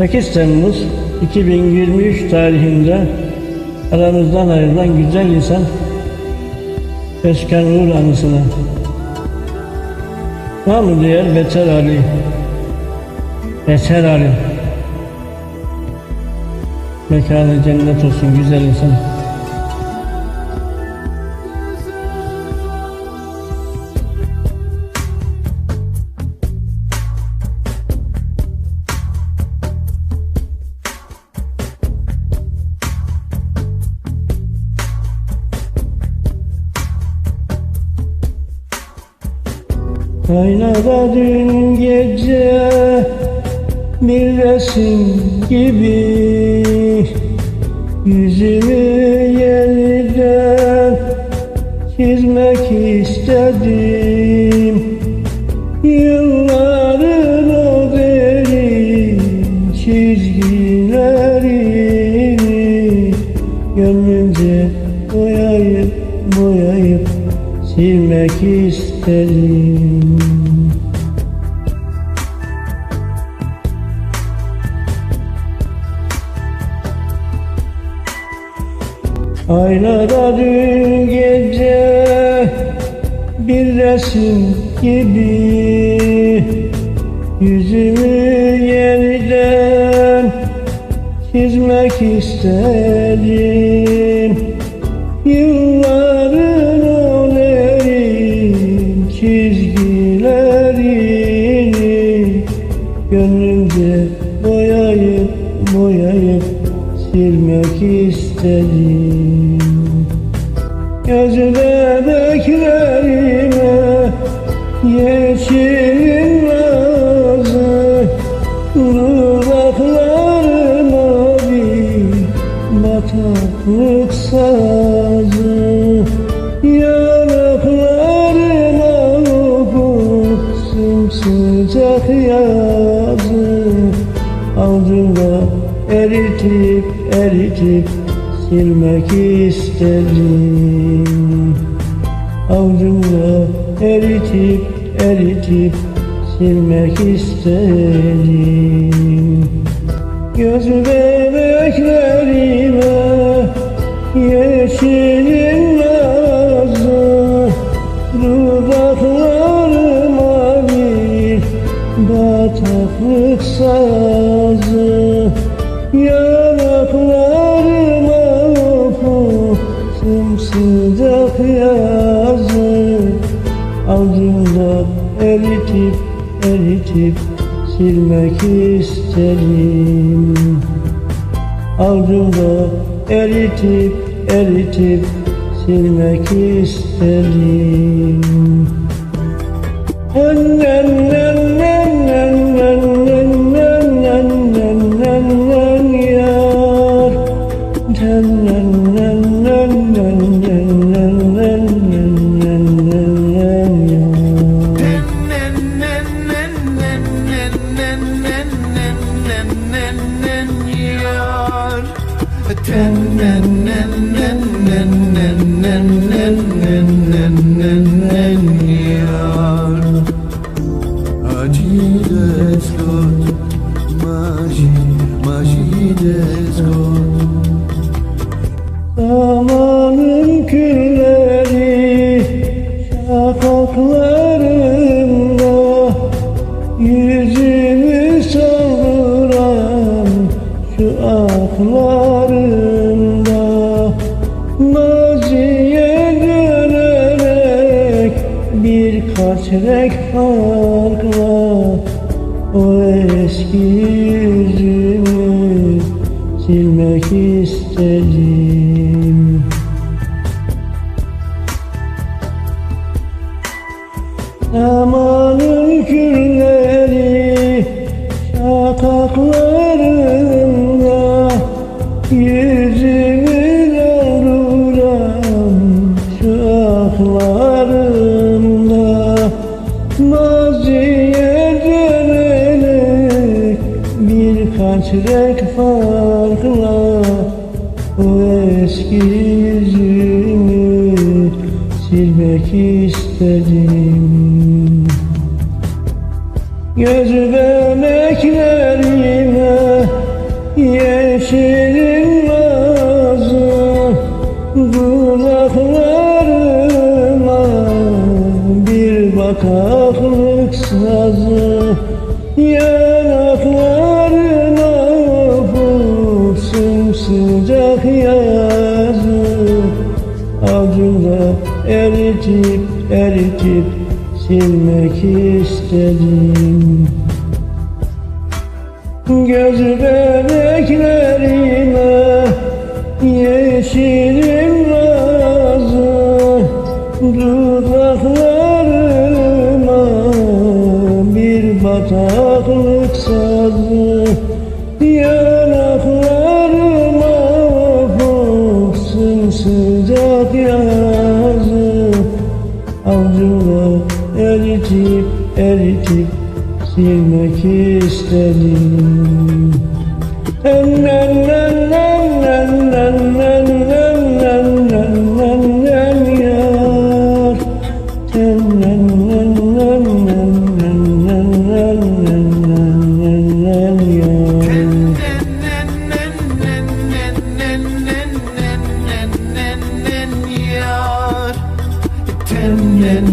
8 Temmuz 2023 tarihinde aramızdan ayrılan güzel insan Özkan Uğur anısına Namı diğer Beter Ali? Beter Ali. Mekanı cennet olsun güzel insan Aynada dün gece bir resim gibi Yüzümü yeniden çizmek istedim. Yılların o derin çizgilerini Gönlümce boyayıp boyayıp silmek istedim Aynada dün gece bir resim gibi Yüzümü yeniden çizmek istedim Gönlümce boyayıp boyayıp silmek istedim. Gözü bebeklerime yeşilin nazı Dudaklarıma bir bataklık sazı. Yanaklarıma eritip eritip silmek istedim. Avcumda eritip eritip silmek istedim. Göz bebeklerime yeşilin nazı Dudaklarıma bir bataklık sazı Yanaklarıma ufuk sımsıcak yazı. Avcumda eritip eritip silmek istedim Avcumda eritip eritip silmek istedim Zamanın külleri şakaklarımda Yüzümü savuran şu aklarımda renk farkla O eski yüzümü silmek istedim. Zamanın külleri şakaklarımda Yüzümü dolduran şu aklarımda renk farkla O eski eritip eritip silmek istedim. Göz bebeklerine yeşilim razı Dudaklarıma bir bataklık Avcula eritip eritip silmek istedim Yar